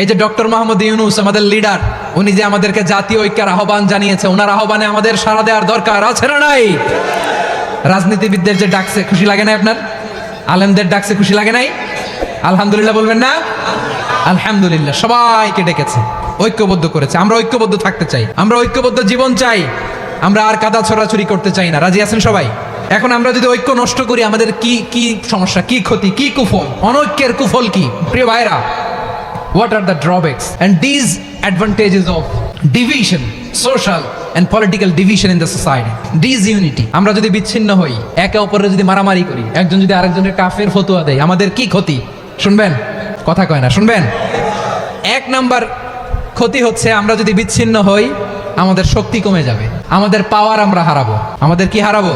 এই যে ডক্টর মোহাম্মদ ইউনুস আমাদের লিডার উনি যে আমাদেরকে জাতীয় ঐক্যের আহ্বান জানিয়েছে, ওনার আহ্বানে আমাদের সাড়া দেওয়ার দরকার আছে না নাই? রাজনীতিবিদদের যে ডাকছে, খুশি লাগে না আপনার? আলেমদের ডাকছে, খুশি লাগে নাই? আলহামদুলিল্লাহ বলবেন না? আলহামদুলিল্লাহ, সবাইকে ডেকেছে, ঐক্যবদ্ধ করেছে। আমরা ঐক্যবদ্ধ থাকতে চাই, আমরা ঐক্যবদ্ধ জীবন চাই। আমরা আর কাদা ছড়াছড়ি করতে চাই না। রাজি আছেন সবাই? এখন আমরা যদি ঐক্য নষ্ট করি, আমাদের কি কি সমস্যা, কি ক্ষতি, কি কুফল? অনৈক্যের কুফল কি? প্রিয় ভাইরা what are the drawbacks? And these advantages of division, social and political division in the society. Disunity আমরা যদি বিচ্ছিন্ন হই, একে অপরের যদি মারামারি করি, একজন যদি আরেকজনের কাফের ফতোয়া দেয়, আমাদের কি ক্ষতি? শুনবেন? কথা কয় না, শুনবেন? এক নাম্বার ক্ষতি হচ্ছে আমরা যদি বিচ্ছিন্ন হই, আমাদের শক্তি কমে যাবে। আমাদের পাওয়ার আমরা হারাবো। আমাদের কি হারাবো?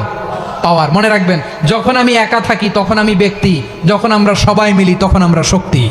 পাওয়ার মনে রাখবেন, যখন আমি একা থাকি, তখন আমি ব্যক্তি। যখন আমরা সবাই মিলি, তখন আমরা শক্তি।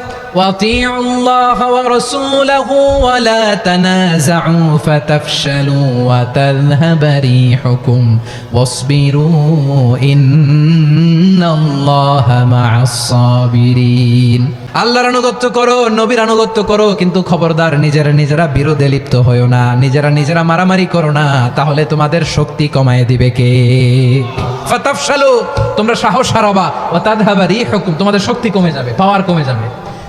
وَأَطِيعُوا اللَّهَ وَرَسُولَهُ وَلَا تَنَازَعُوا فَتَفْشَلُوا وَتَذْهَبَ رِيحُكُمْ وَاصْبِرُوا إِنَّ اللَّهَ مَعَ الصَّابِرِينَ আল্লাহর আনুগত্য করো নবীর আনুগত্য করো কিন্তু খবরদার নিজেরা নিজেরা বিরোধে লিপ্ত হয়েও না নিজেরা নিজেরা মারামারি করো না তাহলে তোমাদের শক্তি কমায় দিবে কে ফাতাফশালু তোমরা সাহস হারাবা ও তাদহাবা রিহুকুম তোমাদের শক্তি কমে যাবে পাওয়ার কমে যাবে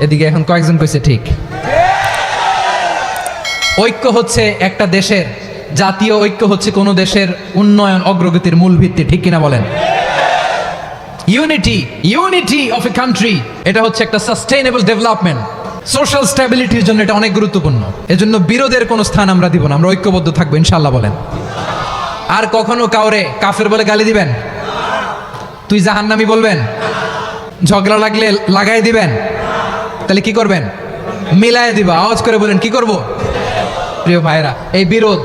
এদিকে এখন কয়েকজন কইছে, ঠিক। ঐক্য হচ্ছে একটা দেশের, জাতীয় ঐক্য হচ্ছে কোনো দেশের উন্নয়ন অগ্রগতির মূল ভিত্তি, ঠিক কিনা বলেন? Unity unity of a country এটা হচ্ছে একটা সাস্টেইনেবল ডেভেলপমেন্ট সোশ্যাল স্ট্যাবিলিটির জন্য এটা অনেক গুরুত্বপূর্ণ। এজন্য বিরোধের কোনো স্থান আমরা দিব না, আমরা ঐক্যবদ্ধ থাকব ইনশাল্লাহ বলেন। আর কখনো কাউরে কাফের বলে গালি দিবেন? তুই জাহান্নামি বলবেন? ঝগড়া লাগলে লাগাই দিবেন? তাহলে কি করবেন? মিলায় দিবা, আওয়াজ করে বলেন, কি করব? প্রিয় ভাইরা এই বিরোধ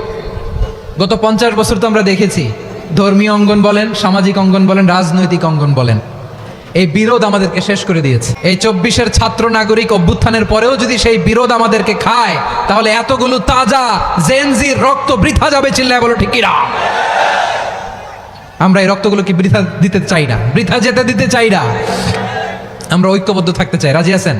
গত পঞ্চাশ বছর তো আমরা দেখেছি। ধর্মীয় অঙ্গন বলেন, সামাজিক অঙ্গন বলেন, রাজনৈতিক অঙ্গন বলেন। এই বিরোধ আমাদেরকে শেষ করে দিয়েছে। এই চব্বিশের ছাত্র নাগরিক অভ্যুত্থানের পরেও যদি সেই বিরোধ আমাদেরকে খায়, তাহলে এতগুলো তাজা জেনজির রক্ত বৃথা যাবে, চিল্লায় বলো, ঠিক কিনা? আমরা এই রক্তগুলোকে বৃথা দিতে চাই না? বৃথা যেতে দিতে চাই না। আমরা ঐক্যবদ্ধ থাকতে চাই। রাজি আছেন?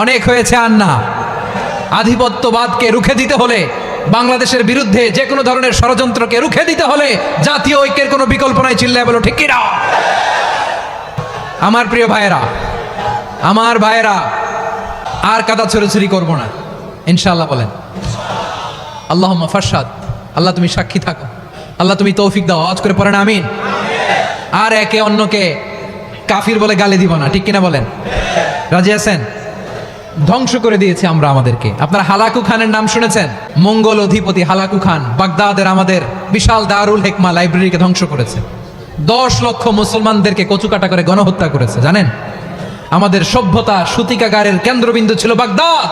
অনেক হয়েছে আর না আধিপত্যবাদকে রুখে দিতে হলে, বাংলাদেশের বিরুদ্ধে যে কোনো ধরনের ষড়যন্ত্রকে রুখে দিতে হলে জাতীয় ঐক্যের কোনো বিকল্প নাই, চিল্লায় বলো, ঠিক কিনা আমার প্রিয় ভাইয়েরা, আমার ভাইয়েরা, আর কাদা ছড়াছড়ি করব না। ইনশাআল্লাহ বলেন আল্লাহ ফাসাদ আল্লাহ তুমি সাক্ষী থাকো, আল্লাহ তুমি তৌফিক দাও আজ করে পড়েন, আমিন। আর একে অন্যকে কাফির বলে গালি দিব না, ঠিক কিনা বলেন? রাজি আছেন? ধ্বংস করে দিয়েছে আমরা আমাদেরকে। আপনারা হালাকু খানের নাম শুনেছেন? মঙ্গল অধিপতি হালাকু খান বাগদাদের আমাদের বিশাল দারুল হেকমা লাইব্রেরিকে ধ্বংস করেছে। দশ লক্ষ মুসলমানদেরকে কচুকাটা করে গণহত্যা করেছে, জানেন? আমাদের সভ্যতা সুতিকাগারের কেন্দ্রবিন্দু ছিল বাগদাদ।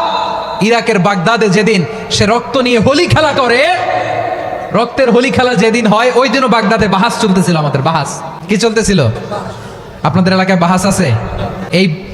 ইরাকের বাগদাদে যেদিন সে রক্ত নিয়ে হোলি খেলা করে, রক্তের হোলি খেলা যেদিন হয়, ওই দিনও বাগদাদে বাহাস চলতেছিল আমাদের, বাহাস। কি চলতেছিল? আপনাদের এলাকায় বাহাস আছে? এই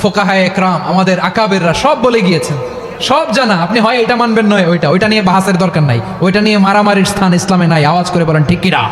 ফোকাহায় একরাম, আমাদের আকাবেররা সব বলে গিয়েছেন। সব জানা, আপনি হয় এটা মানবেন নয়, ওইটা। ওইটা নিয়ে বাহাসের দরকার নাই। ওইটা নিয়ে মারামারির স্থান ইসলামে নাই। আওয়াজ করে বলেন, ঠিক কিনা